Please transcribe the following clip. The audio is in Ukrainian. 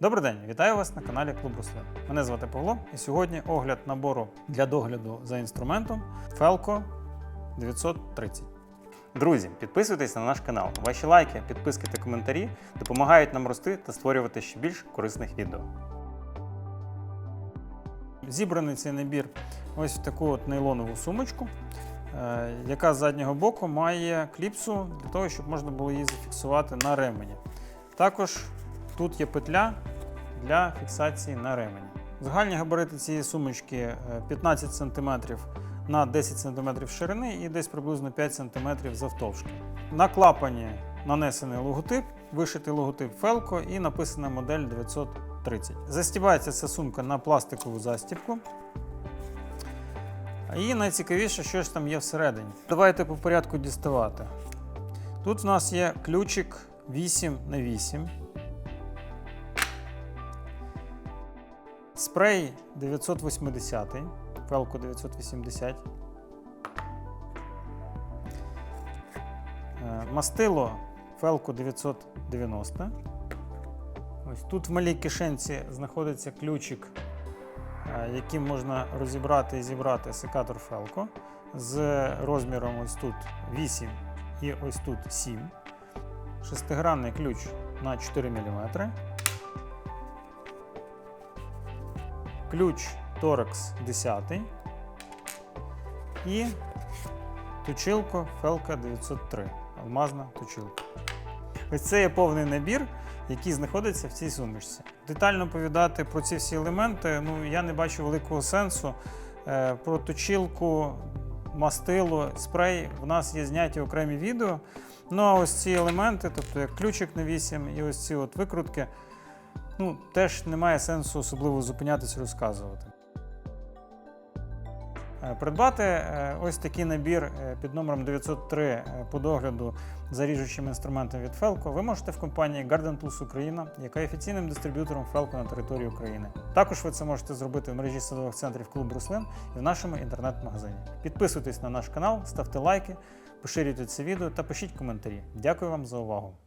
Добрий день, вітаю вас на каналі Клуб Руслин. Мене звати Павло, і сьогодні огляд набору для догляду за інструментом Felco 930. Друзі, підписуйтесь на наш канал. Ваші лайки, підписки та коментарі допомагають нам рости та створювати ще більш корисних відео. Зібраний цей набір ось в таку от нейлонову сумочку, е, яка з заднього боку має кліпсу для того, щоб можна було її зафіксувати на ремені. Також тут є петля для фіксації на ремені. Загальні габарити цієї сумочки е, 15 см на 10 см ширини і десь приблизно 5 см завтовшки. На клапані нанесений логотип, вишитий логотип Felco і написана модель 930. Застібається ця сумка на пластикову застібку. І найцікавіше, що ж там є всередині. Давайте по порядку діставати. Тут в нас є ключик 8 Спрей 980, Felco 980. Е, Мастило Felco 990. Ось тут в малій кишенці знаходиться ключик, е, яким можна розібрати і зібрати секатор Felco з розміром ось тут 8 і ось тут 7. Шестигранний ключ на 4 мм. Ключ Torex 10 і точилко Felka 903. Алмазна точилка. Ось це є повний набір, який знаходиться в цій сумішці. Детально оповідати про ці всі елементи, ну я не бачу великого сенсу. Е, Про точилку, мастило, спрей в нас є зняті окремі відео. Ну а ось ці елементи, тобто як ключик на 8 і ось ці от викрутки, ну, теж немає сенсу особливо зупинятися розказувати. Е, Придбати е, ось такий набір е, під номером 903 е, по догляду за ріжучим інструментом від Felco ви можете в компанії Garden Tools Україна, яка є офіційним дистриб'ютором Felco на території України. Також ви це можете зробити в мережі садових центрів клуб Руслин і в нашому інтернет-магазині. Підписуйтесь на наш канал, ставте лайки, поширюйте це відео та пишіть коментарі. Дякую вам за увагу!